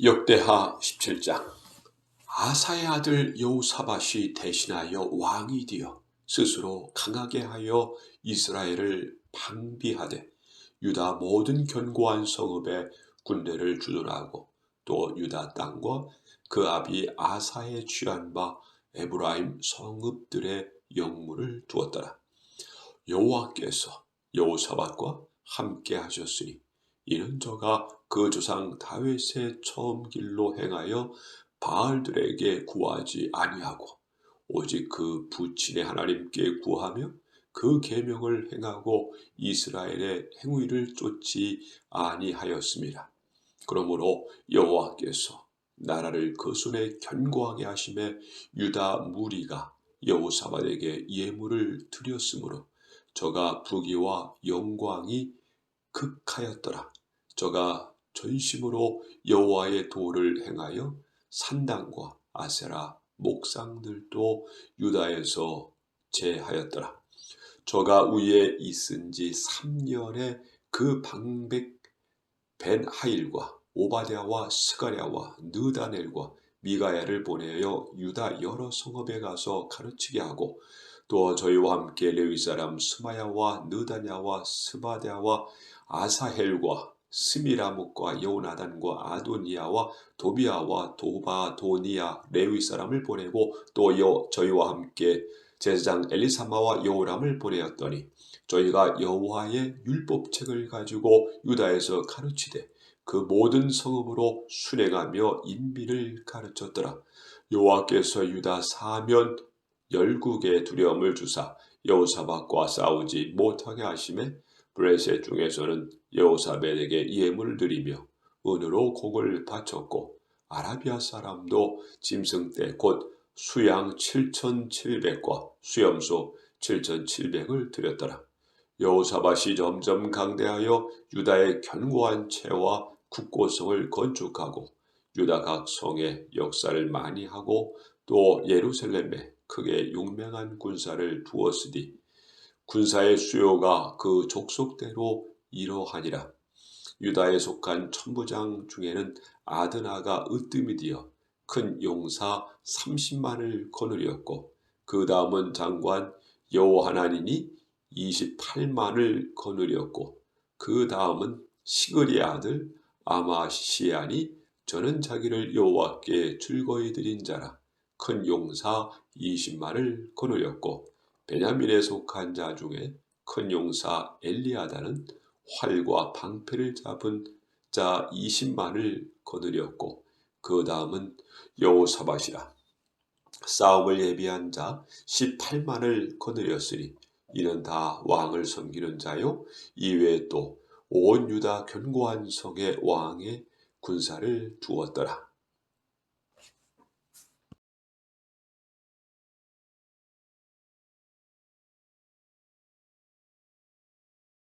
역대하 17장 아사의 아들 여호사밧이 대신하여 왕이 되어 스스로 강하게 하여 이스라엘을 방비하되 유다 모든 견고한 성읍에 군대를 주둔하고 또 유다 땅과 그 아비 아사의 취한 바 에브라임 성읍들의 영물을 두었더라. 여호와께서 여호사밧과 함께 하셨으니 이는 저가 그 조상 다윗의 처음 길로 행하여 바알들에게 구하지 아니하고 오직 그 부친의 하나님께 구하며 그 계명을 행하고 이스라엘의 행위를 쫓지 아니하였습니다. 그러므로 여호와께서 나라를 그 손에 견고하게 하심에 유다 무리가 여호사밧에게 예물을 드렸으므로 저가 부귀와 영광이 극하였더라. 저가 전심으로 여호와의 도를 행하여 산당과 아세라 목상들도 유다에서 제하였더라. 저가 위에 있은 지 3년에 그 방백 벤 하일과 오바댜와 스가랴와 느다넬과 미가야를 보내어 유다 여러 성읍에 가서 가르치게 하고 또 저희와 함께 레위 사람 스마야와 느다냐와 스바랴와 아사헬과 스미라목과 여우나단과 아도니아와 도비아와 도바도니아 레위 사람을 보내고 또 여, 저희와 함께 제사장 엘리사마와 여호람을 보내었더니 저희가 여호와의 율법책을 가지고 유다에서 가르치되 그 모든 성읍으로 순행하며 인비를 가르쳤더라. 여호와께서 유다 사면 열국의 두려움을 주사 여호사밧과 싸우지 못하게 하심에 브레셋 중에서는 여호사벳에게 예물을 드리며 은으로 곡을 바쳤고 아라비아 사람도 짐승 때 곧 수양 7,700과 수염소 7,700을 드렸더라. 여호사밧이 점점 강대하여 유다의 견고한 채와 국고성을 건축하고 유다 각 성에 역사를 많이 하고 또 예루살렘에 크게 용맹한 군사를 두었으니 군사의 수요가 그 족속대로 이러하니라. 유다에 속한 천부장 중에는 아드나가 으뜸이 되어 큰 용사 30만을 거느렸고 그 다음은 장관 여호하나니니 28만을 거느렸고 그 다음은 시그리 아들 아마시아니 저는 자기를 여호와께 즐거이 드린 자라 큰 용사 20만을 거느렸고 베냐민에 속한 자 중에 큰 용사 엘리아다는 활과 방패를 잡은 자 20만을 거느렸고 그 다음은 여호사밧이라 싸움을 예비한 자 18만을 거느렸으니 이는 다 왕을 섬기는 자요 이외에 또 온 유다 견고한 성의 왕의 군사를 두었더라.